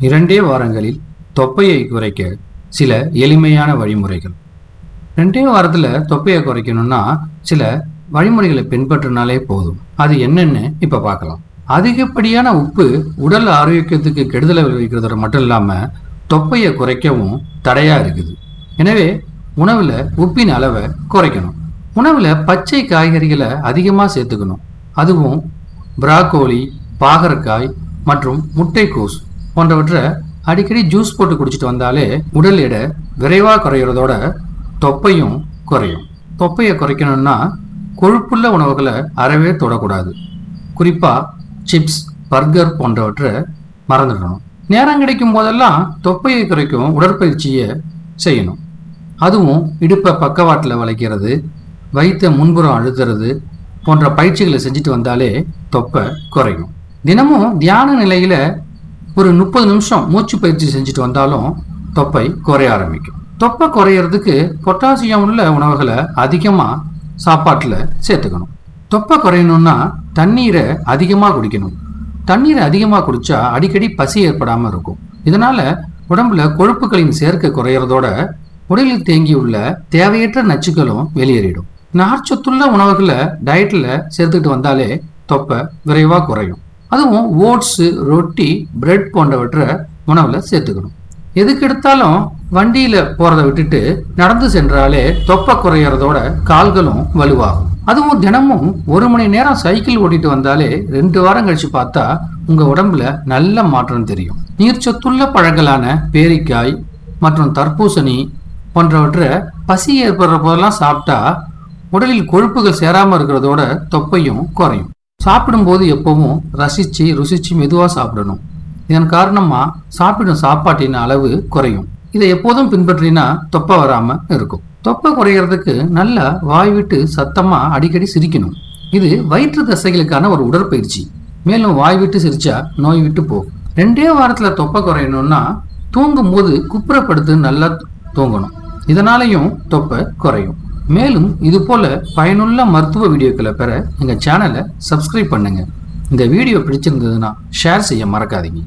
இரண்டே வாரங்களில் தொப்பையை குறைக்க சில எளிமையான வழிமுறைகள். ரெண்டே வாரத்தில் தொப்பையை குறைக்கணும்னா சில வழிமுறைகளை பின்பற்றினாலே போதும். அது என்னென்னு இப்போ பார்க்கலாம். அதிகப்படியான உப்பு உடல் ஆரோக்கியத்துக்கு கெடுதலை விளைவிக்கிறது மட்டும் இல்லாமல் தொப்பையை குறைக்கவும் தடையாக இருக்குது. எனவே உணவில் உப்பின் அளவை குறைக்கணும். உணவில் பச்சை காய்கறிகளை அதிகமாக சேர்த்துக்கணும். அதுவும் பிராக்கோலி பாகற்காய் மற்றும் முட்டைக்கோஸ் போன்றவற்றை அடிக்கடி ஜூஸ் போட்டு குடிச்சிட்டு வந்தாலே உடல் எடை விரைவாக குறையிறதோட தொப்பையும் குறையும். தொப்பையை குறைக்கணும்னா கொழுப்புள்ள உணவுகளை அறவே தொடக்கூடாது. குறிப்பாக சிப்ஸ் பர்கர் போன்றவற்றை மறந்துடணும். நேரம் கிடைக்கும் போதெல்லாம் தொப்பையை குறைக்கும் உடற்பயிற்சியை செய்யணும். அதுவும் இடுப்பை பக்கவாட்டில் வளைக்கிறது வயிற்றை முன்புறம் அழுத்துறது போன்ற பயிற்சிகளை செஞ்சுட்டு வந்தாலே தொப்பை குறையும். தினமும் தியான நிலையில ஒரு முப்பது நிமிஷம் மூச்சு பயிற்சி செஞ்சுட்டு வந்தாலும் தொப்பை குறைய ஆரம்பிக்கும். தொப்பை குறையிறதுக்கு பொட்டாசியம் உள்ள உணவுகளை அதிகமாக சாப்பாட்டில் சேர்த்துக்கணும். தொப்பை குறையணும்னா தண்ணீரை அதிகமாக குடிக்கணும். தண்ணீரை அதிகமாக குடித்தா அடிக்கடி பசி ஏற்படாமல் இருக்கும். இதனால் உடம்புல கொழுப்புகளின் சேர்க்கை குறையிறதோட உடலில் தேங்கியுள்ள தேவையற்ற நச்சுக்களும் வெளியேறிடும். நார்ச்சத்துள்ள உணவுகளை டயட்டில் சேர்த்துக்கிட்டு வந்தாலே தொப்பை விரைவாக குறையும். அதுவும் ஓட்ஸு ரொட்டி பிரெட் போன்றவற்றை உணவில் சேர்த்துக்கணும். எதுக்கு எடுத்தாலும் வண்டியில போறதை விட்டுட்டு நடந்து சென்றாலே தொப்பை குறையறதோட கால்களும் வலுவாகும். அதுவும் தினமும் ஒரு மணி நேரம் சைக்கிள் ஓட்டிட்டு வந்தாலே ரெண்டு வாரம் கழிச்சு பார்த்தா உங்க உடம்புல நல்ல மாற்றம் தெரியும். நீர்ச்சத்துள்ள பழங்களான பேரிக்காய் மற்றும் தர்பூசணி போன்றவற்றை பசி ஏற்படுற போதெல்லாம் சாப்பிட்டா உடலில் கொழுப்புகள் சேராம இருக்கிறதோட தொப்பையும் குறையும். சாப்பிடும்போது எப்பவும் ரசித்து ருசித்து மெதுவாக சாப்பிடணும். இதன் காரணமாக சாப்பிடும் சாப்பாட்டின் அளவு குறையும். இதை எப்போதும் பின்பற்றினா தொப்பை வராமல் இருக்கும். தொப்பை குறையிறதுக்கு நல்லா வாய் விட்டு சத்தமாக அடிக்கடி சிரிக்கணும். இது வயிற்று தசைகளுக்கான ஒரு உடற்பயிற்சி. மேலும் வாய் விட்டு சிரிச்சா நோய் விட்டு போகும். ரெண்டே வாரத்தில் தொப்பை குறையணும்னா தூங்கும் போது குப்புறப்படுத்து நல்லா தூங்கணும். இதனாலையும் தொப்பை குறையும். மேலும் இது போல பயனுள்ள மருத்துவ வீடியோக்களை பெற எங்கள் சேனலை சப்ஸ்கிரைப் பண்ணுங்க. இந்த வீடியோ பிடிச்சிருந்ததுன்னா ஷேர் செய்ய மறக்காதீங்க.